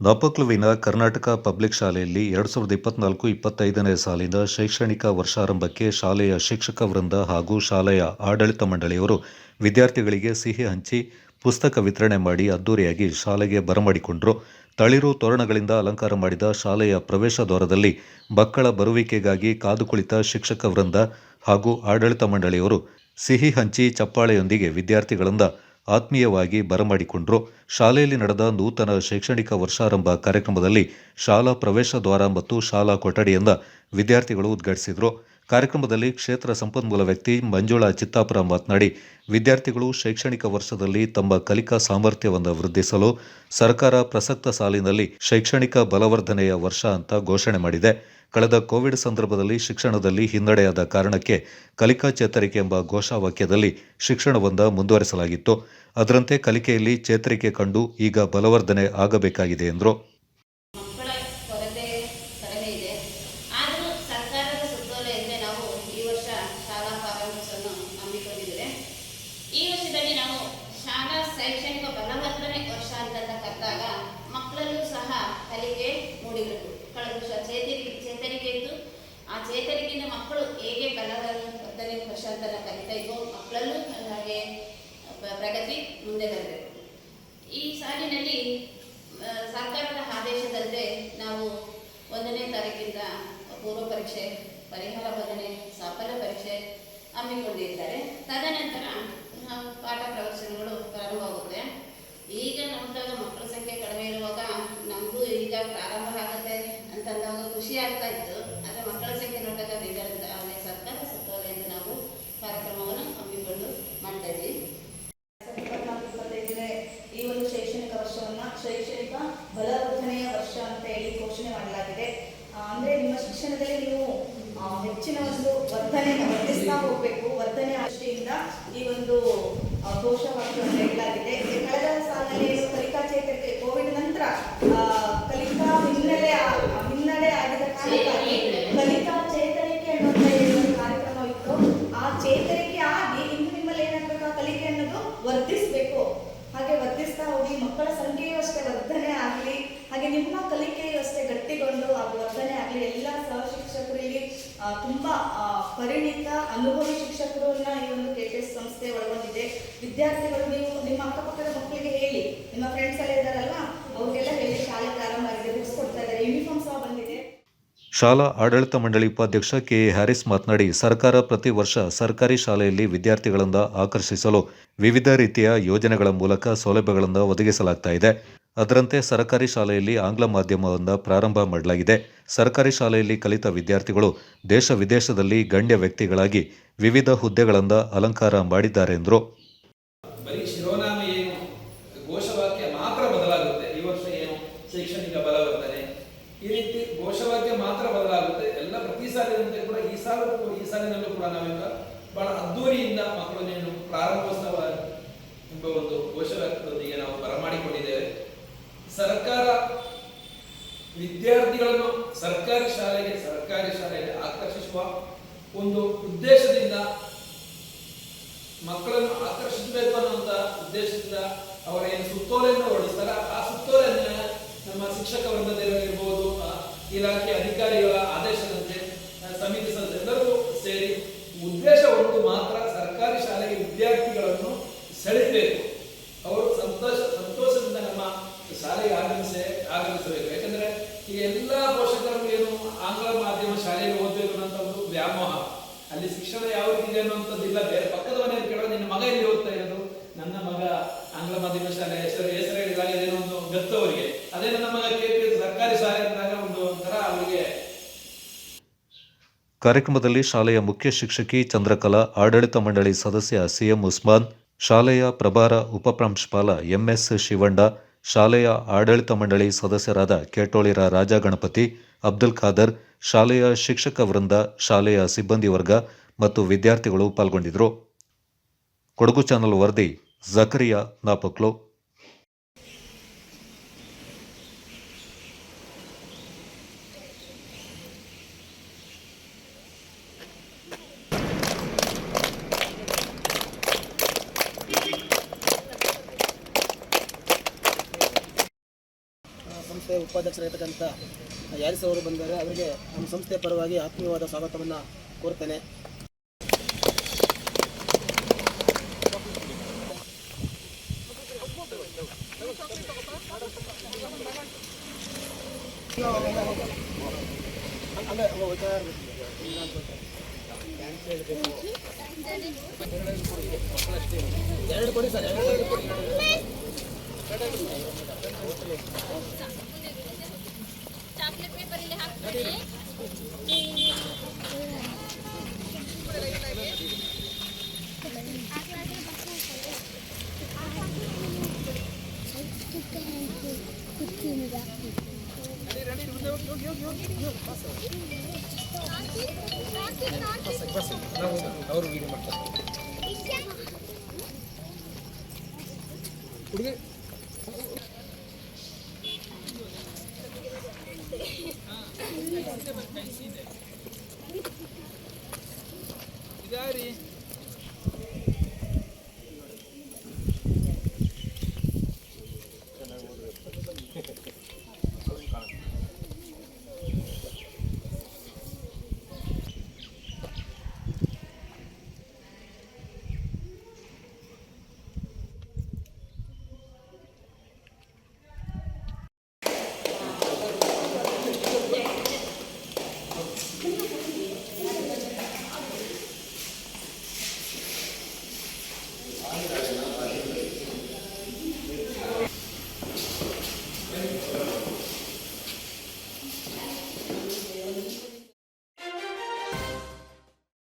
ನಾಪಕ್ಲುವಿನ Karnataka public ಶಾಲೆಯಲ್ಲಿ ಎರಡು ಸಾವಿರದ ಇಪ್ಪತ್ನಾಲ್ಕು, ಇಪ್ಪತ್ತೈದನೇ ಸಾಲಿನ ಶೈಕ್ಷಣಿಕ ವರ್ಷಾರಂಭಕ್ಕೆ ಶಾಲೆಯ ಶಿಕ್ಷಕ ವೃಂದ ಹಾಗೂ ಶಾಲೆಯ ಆಡಳಿತ ಮಂಡಳಿಯವರು ವಿದ್ಯಾರ್ಥಿಗಳಿಗೆ ಸಿಹಿ ಹಂಚಿ ಪುಸ್ತಕ ವಿತರಣೆ ಮಾಡಿ ಅದ್ದೂರಿಯಾಗಿ ಶಾಲೆಗೆ ಬರಮಾಡಿಕೊಂಡರು. ತಳಿರು ತೋರಣಗಳಿಂದ ಅಲಂಕಾರ ಮಾಡಿದ ಶಾಲೆಯ ಪ್ರವೇಶ ದ್ವಾರದಲ್ಲಿ ಮಕ್ಕಳ ಬರುವಿಕೆಗಾಗಿ ಕಾದು ಕುಳಿತ ಶಿಕ್ಷಕ ವೃಂದ ಹಾಗೂ ಆಡಳಿತ ಮಂಡಳಿಯವರು ಸಿಹಿ ಹಂಚಿ ಚಪ್ಪಾಳೆಯೊಂದಿಗೆ ವಿದ್ಯಾರ್ಥಿಗಳಿಂದ ಆತ್ಮೀಯವಾಗಿ ಬರಮಾಡಿಕೊಂಡರು. ಶಾಲೆಯಲ್ಲಿ ನಡೆದ ನೂತನ ಶೈಕ್ಷಣಿಕ ವರ್ಷಾರಂಭ ಕಾರ್ಯಕ್ರಮದಲ್ಲಿ ಶಾಲಾ ಪ್ರವೇಶ ದ್ವಾರ ಮತ್ತು ಶಾಲಾ ಕೊಠಡಿಯಿಂದ ವಿದ್ಯಾರ್ಥಿಗಳು ಉದ್ಘಾಟಿಸಿದರು. ಕಾರ್ಯಕ್ರಮದಲ್ಲಿ ಕ್ಷೇತ್ರ ಸಂಪನ್ಮೂಲ ವ್ಯಕ್ತಿ ಮಂಜುಳಾ ಚಿತ್ತಾಪುರ ಮಾತನಾಡಿ, ವಿದ್ಯಾರ್ಥಿಗಳು ಶೈಕ್ಷಣಿಕ ವರ್ಷದಲ್ಲಿ ತಮ್ಮ ಕಲಿಕಾ ಸಾಮರ್ಥ್ಯವನ್ನು ವೃದ್ಧಿಸಲು ಸರ್ಕಾರ ಪ್ರಸಕ್ತ ಸಾಲಿನಲ್ಲಿ ಶೈಕ್ಷಣಿಕ ಬಲವರ್ಧನೆಯ ವರ್ಷ ಅಂತ ಘೋಷಣೆ ಮಾಡಿದೆ. ಕಳೆದ ಕೋವಿಡ್ ಸಂದರ್ಭದಲ್ಲಿ ಶಿಕ್ಷಣದಲ್ಲಿ ಹಿನ್ನಡೆಯಾದ ಕಾರಣಕ್ಕೆ ಕಲಿಕಾ ಚೇತರಿಕೆ ಎಂಬ ಘೋಷವಾಕ್ಯದಲ್ಲಿ ಶಿಕ್ಷಣವೊಂದ ಮುಂದುವರೆಸಲಾಗಿತ್ತು. ಅದರಂತೆ ಕಲಿಕೆಯಲ್ಲಿ ಚೇತರಿಕೆ ಕಂಡು ಈಗ ಬಲವರ್ಧನೆ ಆಗಬೇಕಾಗಿದೆ ಎಂದರು. ಈ ವರ್ಷದಲ್ಲಿ ನಾವು ಶಾಲಾ ಶೈಕ್ಷಣಿಕ ಬಲವರ್ಧನೆ ವರ್ಷ ಅಂತ ಕರೆದಾಗ ಮಕ್ಕಳಲ್ಲೂ ಸಹ ಕಲಿಕೆ ಮೂಡಿಬೇಕು ಕಳೆದ ವರ್ಷ ಚೇತರಿಕೆ ಚೇತರಿಕೆ ಇತ್ತು ಆ ಚೇತರಿಕೆಯಿಂದ ಮಕ್ಕಳು ಹೇಗೆ ಬಲವರ್ಧನೆ ವರ್ಷ ಅಂತ ಕಲಿತಾ ಇದ್ವು ಮಕ್ಕಳಲ್ಲೂ ಹಾಗೆ ಪ್ರ- ಪ್ರಗತಿ ಮುಂದೆ ಬರಬೇಕು ಈ ಸಾಲಿನಲ್ಲಿ ಸರ್ಕಾರದ ಆದೇಶದಂತೆ ನಾವು ಒಂದನೇ ತಾರೀಕಿಂದ ಪೂರ್ವ ಪರೀಕ್ಷೆ, ಪರಿಹಾರ ಬೋಧನೆ ಸಫಲ ಪರೀಕ್ಷೆ ಹಮ್ಮಿಕೊಂಡಿದ್ದಾರೆ. ತದನಂತರ ಪಾಠ ಪ್ರವಚನಗಳು ಪ್ರಾರಂಭವಾಗುತ್ತೆ ಈಗ ನೋಡಿದಾಗ ಮಕ್ಕಳ ಸಂಖ್ಯೆ ಕಡಿಮೆ ಇರುವಾಗ ನಮಗೂ ಈಗ ಪ್ರಾರಂಭ ಆಗುತ್ತೆ ಅಂತಂದಾಗ ಖುಷಿ ಆಗ್ತಾ ಇತ್ತು ಆದರೆ ಮಕ್ಕಳ ಸಂಖ್ಯೆ ನೋಡಿದಾಗ ಇದರಿಂದ ಆದರೆ ಸರ್ಕಾರ ಸುತ್ತೋಲೆಯಿಂದ ನಾವು ಕಾರ್ಯಕ್ರಮವನ್ನು ಹಮ್ಮಿಕೊಂಡು ಮಾಡ್ತಾ ಇದ್ವಿ ಇಪ್ಪತ್ನಾಲ್ಕು ಇಪ್ಪತ್ತೈದನೇ ಈ ಒಂದು ಶೈಕ್ಷಣಿಕ ವರ್ಷವನ್ನ ಶೈಕ್ಷಣಿಕ ಬಲವರ್ಧನೆಯ ವರ್ಷ ಅಂತ ಹೇಳಿ ಘೋಷಣೆ ಮಾಡಲಾಗಿದೆ ಆ, ಅಂದ್ರೆ ನಿಮ್ಮ ಶಿಕ್ಷಣದಲ್ಲಿ ನೀವು ಆ, ಹೆಚ್ಚಿನ ಒಂದು ವರ್ಧನೆ ಹೋಗ್ಬೇಕು ವರ್ಧನೆ ದೃಷ್ಟಿಯಿಂದ ಈ ಒಂದು ಈ ಕಳೆದ ಸಾಲಿನಲ್ಲಿ ಏನು ಕಲಿಕಾ ಚೇತರಿಕೆ ಕೋವಿಡ್ ನಂತರ ಆ, ಕಲಿಕಾ ಹಿನ್ನಡೆ ಆ- ಹಿನ್ನಡೆ ಆಗಿದ ಕಾರಣಕ್ಕಾಗಿ ಕಲಿಕಾ ಚೇತರಿಕೆ ಅನ್ನುವಂಥ ಏನು ಒಂದು ಕಾರ್ಯಕ್ರಮ ಇತ್ತು ಆ ಚೇತರಿಕೆ ಆಗಿ ಇನ್ನು ನಿಮ್ಮಲ್ಲಿ ಏನಾಗಬೇಕು ಆ ಕಲಿಕೆ ಅನ್ನೋದು ವರ್ಧಿಸಬೇಕು ಹಾಗೆ ವರ್ಧಿಸ್ತಾ ಹೋಗಿ ಮಕ್ಕಳ ಸಂಖ್ಯೆಯೂ ಅಷ್ಟೇ ವರ್ಧನೆ ಆಗಲಿ ಹಾಗೆ ನಿಮ್ಮ ಕಲಿಕೆಯೂ ಅಷ್ಟೇ ಗಟ್ಟಿಗೊಂಡು ಅದು ವರ್ಧನೆ ಆಗಲಿ ಎಲ್ಲ ಸಹ ಶಿಕ್ಷಕರು ಇಲ್ಲಿ ಆ, ತುಂಬಾ ಆ, ಪರಿಣಿತ ಅನುಭವಿ ಶಿಕ್ಷಕರನ್ನ ಈ ಒಂದು ಕೆ ಪಿ ಎಸ್ ಸಂಸ್ಥೆ ಒಳಗೊಂಡಿದೆ. ವಿದ್ಯಾರ್ಥಿಗಳು ನೀವು ನಿಮ್ಮ ಅಕ್ಕಪಕ್ಕದ ಮಕ್ಕಳಿಗೆ ಹೇಳಿ. ನಿಮ್ಮ ಫ್ರೆಂಡ್ಸ್ ಎಲ್ಲ ಇದ್ದಾರಲ್ಲ ಅವ್ರಿಗೆಲ್ಲ ಹೇಳಿ ಶಾಲೆ ಪ್ರಾರಂಭ ಆಗಿದೆ ಬುಕ್ಸ್ ಕೊಡ್ತಾ ಇದ್ದಾರೆ. ಯೂನಿಫಾರ್ಮ್ ಸಹ ಬಂದಿದೆ. ಶಾಲಾ ಆಡಳಿತ ಮಂಡಳಿ ಉಪಾಧ್ಯಕ್ಷ ಕೆ ಎ ಹ್ಯಾರಿಸ್ ಮಾತನಾಡಿ, ಸರ್ಕಾರ ಪ್ರತಿ ವರ್ಷ ಸರ್ಕಾರಿ ಶಾಲೆಯಲ್ಲಿ ವಿದ್ಯಾರ್ಥಿಗಳಿಂದ ಆಕರ್ಷಿಸಲು ವಿವಿಧ ರೀತಿಯ ಯೋಜನೆಗಳ ಮೂಲಕ ಸೌಲಭ್ಯಗಳನ್ನು ಒದಗಿಸಲಾಗ್ತಾ ಇದೆ. ಅದರಂತೆ ಸರ್ಕಾರಿ ಶಾಲೆಯಲ್ಲಿ ಆಂಗ್ಲ ಮಾಧ್ಯಮವನ್ನು ಪ್ರಾರಂಭ ಮಾಡಲಾಗಿದೆ. ಸರ್ಕಾರಿ ಶಾಲೆಯಲ್ಲಿ ಕಲಿತ ವಿದ್ಯಾರ್ಥಿಗಳು ದೇಶ ವಿದೇಶದಲ್ಲಿ ಗಣ್ಯ ವ್ಯಕ್ತಿಗಳಾಗಿ ವಿವಿಧ ಹುದ್ದೆಗಳಿಂದ ಅಲಂಕಾರ ಮಾಡಿದ್ದಾರೆ ಎಂದರು. ಘೋಷವಾಕ್ಯ ಮಾತ್ರ ಬದಲಾಗುತ್ತೆ ಈ ವರ್ಷ ಏನು ಶೈಕ್ಷಣಿಕ ಬಲವರ್ಧನೆ ಈ ರೀತಿ ಘೋಷವಾಕ್ಯ ಮಾತ್ರ ಬದಲಾಗುತ್ತೆ ಎಲ್ಲ ಪ್ರತಿ ಸಾಲಿನಂತೆ ಕೂಡ ಈ ಸಾಲು ಈ ಸಾಲಿನಲ್ಲೂ ಕೂಡ ನಾವೀಗ ಬಹಳ ಅದ್ದೂರಿಯಿಂದ ಮಕ್ಕಳನ್ನೇನು ಪ್ರಾರಂಭೋತ್ಸವ ಎಂಬ ಒಂದು ಘೋಷವಾಕ್ಯದೊಂದಿಗೆ ನಾವು ಬರಮಾಡಿಕೊಂಡಿದ್ದೇವೆ ಸರ್ಕಾರ ವಿದ್ಯಾರ್ಥಿಗಳನ್ನು ಸರ್ಕಾರಿ ಶಾಲೆಗೆ ಸರ್ಕಾರಿ ಶಾಲೆಗೆ ಆಕರ್ಷಿಸುವ ಒಂದು ಉದ್ದೇಶದಿಂದ ಮಕ್ಕಳನ್ನು ಆಕರ್ಷಿಸಬೇಕು ಅನ್ನುವಂಥ ಉದ್ದೇಶದಿಂದ ಅವರ ಏನು ಸುತ್ತೋಲೆಯನ್ನು ಹೊರಡಿಸ್ತಾರೆ? ಆ ಸುತ್ತೋಲೆಯನ್ನ ನಮ್ಮ ಶಿಕ್ಷಕ ವೃಂದದಲ್ಲಿರಬಹುದು ಇಲಾಖೆ ಅಧಿಕಾರಿಗಳ ಆದೇಶದಂತೆ ಸಮಿತಿ ಸದಸ್ಯರೆಲ್ಲರೂ ಸೇರಿ ಉದ್ದೇಶ ಒಂದು ಮಾತ್ರ ಸರ್ಕಾರಿ ಶಾಲೆಗೆ ವಿದ್ಯಾರ್ಥಿಗಳನ್ನು ಸೆಳೆಯಬೇಕು ಅವರು ಸಂತೋಷ ಸಂತೋಷದಿಂದ ನಮ್ಮ ಶಾಲೆಗೆ ಆಗಮಿಸೆ ಆಗಮಿಸಬೇಕು ಯಾಕಂದ್ರೆ ಈಗ ಎಲ್ಲ ಪೋಷಕರು ಏನು ಆಂಗ್ಲ ಮಾಧ್ಯಮ ಶಾಲೆಗೆ ಓದಬೇಕು ಅಂತ ಒಂದು ವ್ಯಾಮೋಹ. ಅಲ್ಲಿ ಶಿಕ್ಷಣ ಯಾವ ರೀತಿ ಇದೆ ಅನ್ನುವಂಥದ್ದಿಲ್ಲ ಬೇರೆ ಪಕ್ಕದ ಮನೆಯಲ್ಲಿ ಕೇಳೋ ನಿನ್ನ ಮಗ ಎಲ್ಲಿ ಓದ್ತಾ ಇರೋದು? ನನ್ನ ಮಗ ಆಂಗ್ಲ ಮಾಧ್ಯಮ ಶಾಲೆ ಹೆಸರು ಹೆಸರು ಹೇಳಿದಾಗ ಅದೇನೋ ಒಂದು ಗತ್ತು ಅವರಿಗೆ. ಅದೇ ನನ್ನ ಮಗ ಕೆ ಪಿ ಸರ್ಕಾರಿ ಶಾಲೆ ಅಂದಾಗ ಒಂದು ಒಂಥರ ಅವರಿಗೆ ಕಾರ್ಯಕ್ರಮದಲ್ಲಿ ಶಾಲೆಯ ಮುಖ್ಯ ಶಿಕ್ಷಕಿ ಚಂದ್ರಕಲಾ, ಆಡಳಿತ ಮಂಡಳಿ ಸದಸ್ಯ ಸಿಎಂ ಉಸ್ಮಾನ್, ಶಾಲೆಯ ಪ್ರಭಾರ ಉಪಪ್ರಾಂಶುಪಾಲ ಎಂಎಸ್ ಶಿವಂಡ ಶಾಲೆಯ ಆಡಳಿತ ಮಂಡಳಿ ಸದಸ್ಯರಾದ ಕೇಟೋಳಿರ ರಾಜಗಣಪತಿ, ಅಬ್ದುಲ್ ಖಾದರ್, ಶಾಲೆಯ ಶಿಕ್ಷಕ ವೃಂದ, ಶಾಲೆಯ ಸಿಬ್ಬಂದಿ ವರ್ಗ ಮತ್ತು ವಿದ್ಯಾರ್ಥಿಗಳು ಪಾಲ್ಗೊಂಡಿದ್ದರು. ಕೊಡಗು ಚಾನಲ್ ವರದಿ ಜಕರಿಯಾ ನಾಪಕ್ಲು. ಸಂಸ್ಥೆಯ ಉಪಾಧ್ಯಕ್ಷರಾಗಿರ್ತಕ್ಕಂಥ ಯಾರಿಸ್ ಅವರು ಬಂದರೆ ಅವರಿಗೆ ನಮ್ಮ ಸಂಸ್ಥೆಯ ಪರವಾಗಿ ಆತ್ಮೀಯವಾದ ಸ್ವಾಗತವನ್ನು ಕೋರ್ತೇನೆ. ಎರಡು ಕೊಡಿ ಸರ್ ಎರಡು ಕೊಡಿ ಚಾಕ್ಲೇಟ್ ಪೇಪರ್ ಇಲ್ಲಿ ಹಾಕ್ಬಿಡಿ ಅವರು ವೀಡಿಯೋ ಮಾಡ್ತಾರೆ ಹುಡುಗಿ ಈಗ ರೀ